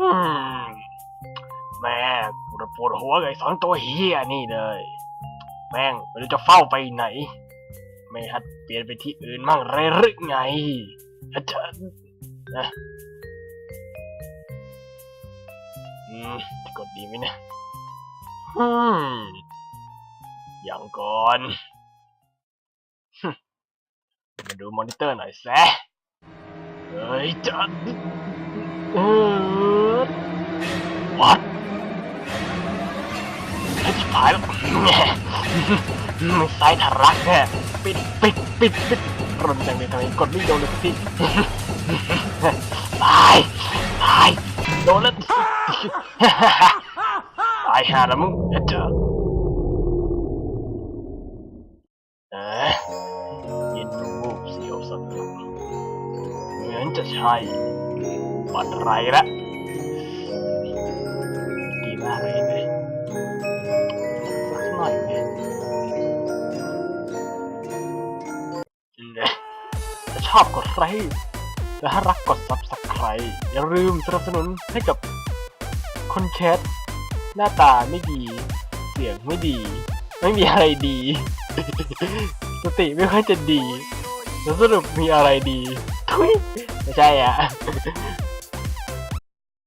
มแม่กูจะปวดหัวไอ้สองตัวเฮียนี่เลย แม่งไม่รู้จะเฝ้าไปไหน ไม่ฮัดเปลี่ยนไปที่อื่นมั่งไรหรือไงอาจารย์นะอืมจะกดดีไหมเนะอืมอย่างก่อนฮึมาดูมอนิเตอร์หน่อยแซะเฮ้ยจัดเออ วัดไอ้ที่ผายแล้วแง่ไม่ซ้ายทะลักแน่ปิดปิดปิดปิดรนจังเลยทำไมกดไม่โดนเลยพี่ตายตายโดนแล้วตายหาแล้วมึงเจ้าเอ๊ะยินรูปเสียวสัตว์เหมือนจะใช่บันไรละ ถ้าชอบกดไลค์และถ้ารักกด subscribe อย่าลืมสนับสนุนให้กับคนแคสหน้าตาไม่ดี เสียงไม่ดี ไม่มีอะไรดี สติไม่ค่อยจะดีแล้วสรุปมีอะไรดีทุยไม่ใช่อะ